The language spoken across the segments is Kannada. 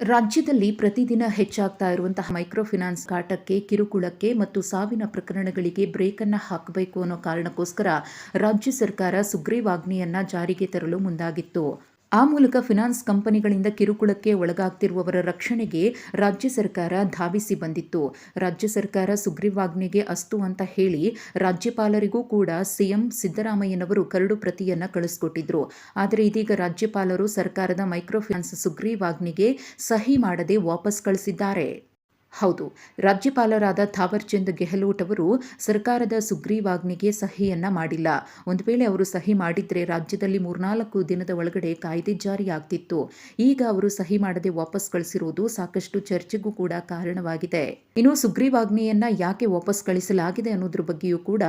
ರಾಜ್ಯದಲ್ಲಿ ಪ್ರತಿದಿನ ಹೆಚ್ಚಾಗ್ತಾ ಇರುವಂತಹ ಮೈಕ್ರೋ ಫಿನಾನ್ಸ್ ಕಾಟಕ್ಕೆ, ಕಿರುಕುಳಕ್ಕೆ ಮತ್ತು ಸಾವಿನ ಪ್ರಕರಣಗಳಿಗೆ ಬ್ರೇಕ್ ಅನ್ನು ಹಾಕಬೇಕು ಅನ್ನೋ ಕಾರಣಕ್ಕೋಸ್ಕರ ರಾಜ್ಯ ಸರ್ಕಾರ ಸುಗ್ರೀವಾಜ್ಞೆಯನ್ನ ಜಾರಿಗೆ ತರಲು ಮುಂದಾಗಿತ್ತು. ಆ ಮೂಲಕ ಫಿನಾನ್ಸ್ ಕಂಪನಿಗಳಿಂದ ಕಿರುಕುಳಕ್ಕೆ ಒಳಗಾಗ್ತಿರುವವರ ರಕ್ಷಣೆಗೆ ರಾಜ್ಯ ಸರ್ಕಾರ ಧಾವಿಸಿ ಬಂದಿತ್ತು. ರಾಜ್ಯ ಸರ್ಕಾರ ಸುಗ್ರೀವಾಜ್ಞೆಗೆ ಅಸ್ತು ಅಂತ ಹೇಳಿ ರಾಜ್ಯಪಾಲರಿಗೂ ಕೂಡ ಸಿಎಂ ಸಿದ್ದರಾಮಯ್ಯನವರು ಕರಡು ಪ್ರತಿಯನ್ನು ಕಳಿಸ್ಕೊಟ್ಟಿದ್ರು. ಆದರೆ ಇದೀಗ ರಾಜ್ಯಪಾಲರು ಸರ್ಕಾರದ ಮೈಕ್ರೋ ಫಿನಾನ್ಸ್ ಸುಗ್ರೀವಾಜ್ಞೆಗೆ ಸಹಿ ಮಾಡದೆ ವಾಪಸ್ ಕಳಿಸಿದ್ದಾರೆ. ಹೌದು, ರಾಜ್ಯಪಾಲರಾದ ಥಾವರ್ಚಂದ್ ಗೆಹ್ಲೋಟ್ ಅವರು ಸರ್ಕಾರದ ಸುಗ್ರೀವಾಜ್ಞೆಗೆ ಸಹಿಯನ್ನ ಮಾಡಿಲ್ಲ. ಒಂದು ವೇಳೆ ಅವರು ಸಹಿ ಮಾಡಿದ್ರೆ ರಾಜ್ಯದಲ್ಲಿ ಮೂರ್ನಾಲ್ಕು ದಿನದ ಒಳಗಡೆ ಕಾಯ್ದೆ ಜಾರಿಯಾಗ್ತಿತ್ತು ಈಗ ಅವರು ಸಹಿ ಮಾಡದೆ ವಾಪಸ್ ಕಳಿಸಿರುವುದು ಸಾಕಷ್ಟು ಚರ್ಚೆಗೂ ಕೂಡ ಕಾರಣವಾಗಿದೆ. ಇನ್ನು ಸುಗ್ರೀವಾಜ್ಞೆಯನ್ನ ಯಾಕೆ ವಾಪಸ್ ಕಳಿಸಲಾಗಿದೆ ಅನ್ನೋದ್ರ ಬಗ್ಗೆಯೂ ಕೂಡ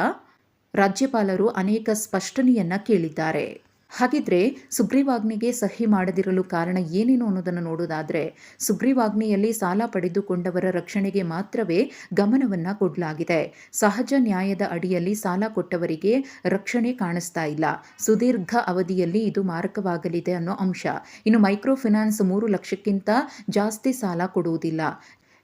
ರಾಜ್ಯಪಾಲರು ಅನೇಕ ಸ್ಪಷ್ಟನೆಯನ್ನ ಕೇಳಿದ್ದಾರೆ. ಹಾಗಿದ್ರೆ ಸುಗ್ರೀವಾಜ್ಞೆಗೆ ಸಹಿ ಮಾಡದಿರಲು ಕಾರಣ ಏನೇನು ಅನ್ನೋದನ್ನು ನೋಡೋದಾದ್ರೆ, ಸುಗ್ರೀವಾಜ್ಞೆಯಲ್ಲಿ ಸಾಲ ಪಡೆದುಕೊಂಡವರ ರಕ್ಷಣೆಗೆ ಮಾತ್ರವೇ ಗಮನವನ್ನ ಕೊಡಲಾಗಿದೆ. ಸಹಜ ನ್ಯಾಯದ ಅಡಿಯಲ್ಲಿ ಸಾಲ ಕೊಟ್ಟವರಿಗೆ ರಕ್ಷಣೆ ಕಾಣಿಸ್ತಾ ಇಲ್ಲ. ಸುದೀರ್ಘ ಅವಧಿಯಲ್ಲಿ ಇದು ಮಾರಕವಾಗಲಿದೆ ಅನ್ನೋ ಅಂಶ. ಇನ್ನು ಮೈಕ್ರೋ ಫಿನಾನ್ಸ್ ಮೂರು ಲಕ್ಷಕ್ಕಿಂತ ಜಾಸ್ತಿ ಸಾಲ ಕೊಡುವುದಿಲ್ಲ.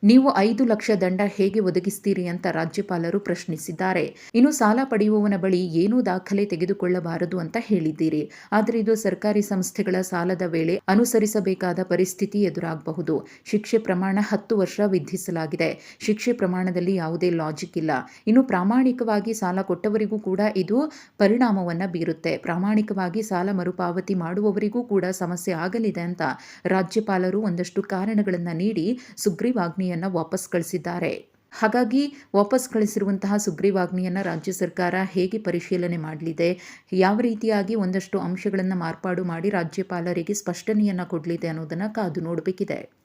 ನೀವು ಐದು ಲಕ್ಷ ದಂಡ ಹೇಗೆ ಒದಗಿಸ್ತೀರಿ ಅಂತ ರಾಜ್ಯಪಾಲರು ಪ್ರಶ್ನಿಸಿದ್ದಾರೆ. ಇನ್ನು ಸಾಲ ಪಡೆಯುವವನ ಬಳಿ ಏನೂ ದಾಖಲೆ ತೆಗೆದುಕೊಳ್ಳಬಾರದು ಅಂತ ಹೇಳಿದ್ದೀರಿ. ಆದರೆ ಇದು ಸರ್ಕಾರಿ ಸಂಸ್ಥೆಗಳ ಸಾಲದ ವೇಳೆ ಅನುಸರಿಸಬೇಕಾದ ಪರಿಸ್ಥಿತಿ ಎದುರಾಗಬಹುದು. ಶಿಕ್ಷೆ ಪ್ರಮಾಣ ಹತ್ತು ವರ್ಷ ವಿಧಿಸಲಾಗಿದೆ. ಶಿಕ್ಷೆ ಪ್ರಮಾಣದಲ್ಲಿ ಯಾವುದೇ ಲಾಜಿಕ್ ಇಲ್ಲ. ಇನ್ನು ಪ್ರಾಮಾಣಿಕವಾಗಿ ಸಾಲ ಕೊಟ್ಟವರಿಗೂ ಕೂಡ ಇದು ಪರಿಣಾಮವನ್ನ ಬೀರುತ್ತೆ. ಪ್ರಾಮಾಣಿಕವಾಗಿ ಸಾಲ ಮರುಪಾವತಿ ಮಾಡುವವರಿಗೂ ಕೂಡ ಸಮಸ್ಯೆ ಆಗಲಿದೆ ಅಂತ ರಾಜ್ಯಪಾಲರು ಒಂದಷ್ಟು ಕಾರಣಗಳನ್ನು ನೀಡಿ ಸುಗ್ರೀವಾಜ್ಞೆಯ ವಾಪಸ್ ಕಳಿಸಿದ್ದಾರೆ. ಹಾಗಾಗಿ ವಾಪಸ್ ಕಳಿಸಿರುವಂತಹ ಸುಗ್ರೀವಾಜ್ಞೆಯನ್ನು ರಾಜ್ಯ ಸರ್ಕಾರ ಹೇಗೆ ಪರಿಶೀಲನೆ ಮಾಡಲಿದೆ? ಯಾವ ರೀತಿಯಾಗಿ ಒಂದಷ್ಟು ಅಂಶಗಳನ್ನು ಮಾರ್ಪಾಡು ಮಾಡಿ ರಾಜ್ಯಪಾಲರಿಗೆ ಸ್ಪಷ್ಟನೆಯನ್ನು ಕೊಡಲಿದೆ ಅನ್ನೋದನ್ನು ಕಾದು ನೋಡಬೇಕಿದೆ.